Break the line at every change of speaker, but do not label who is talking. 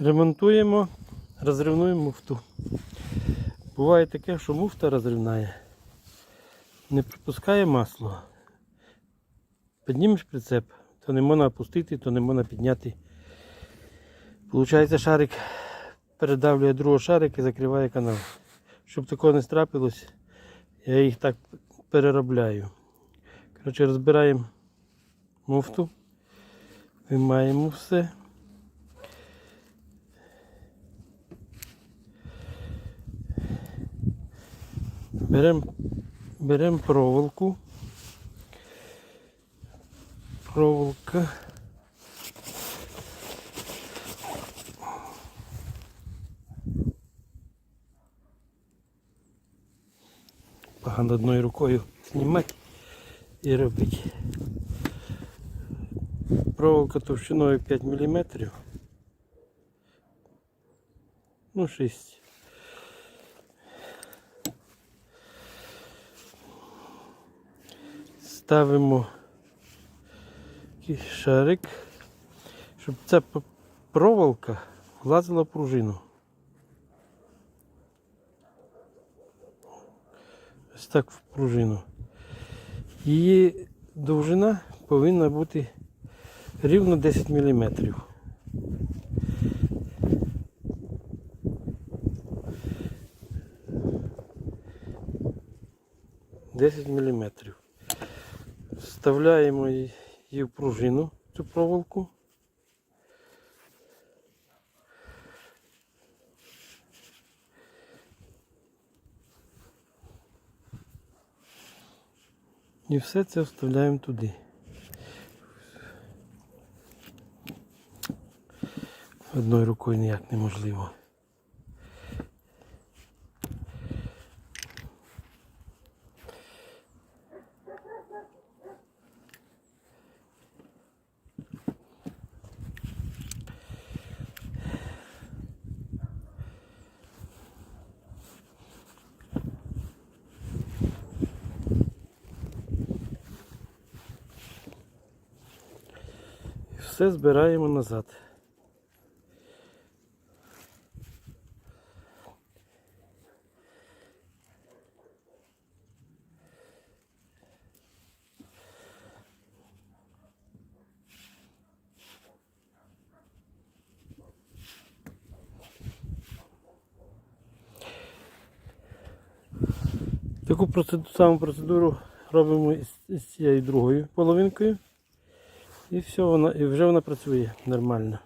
Ремонтуємо розривну муфту. Буває таке, що муфта розривна. Не пропускає масло. Піднімеш прицеп, то не можна опустити, то не можна підняти. Получається, шарик передавлює другого шарик і закриває канал. Щоб такого не страпилось, я їх так переробляю. Коротше, розбираємо муфту, виймаємо все. Беремо берем проволоку. Проволока. Погано одною рукою знімати і робити. Проволока товщиною 5 мм. Ну, 6. Ставимо шарик, щоб ця проволока влазила в пружину. Ось так в пружину. Її довжина повинна бути рівно 10 мм. Десять міліметрів. Вставляємо її в пружину, цю проволоку. І все це вставляємо туди. Одною рукою ніяк неможливо. Все збираємо назад. Таку саму процедуру робимо із цією другою половинкою. І все, вона, і вже вона працює нормально.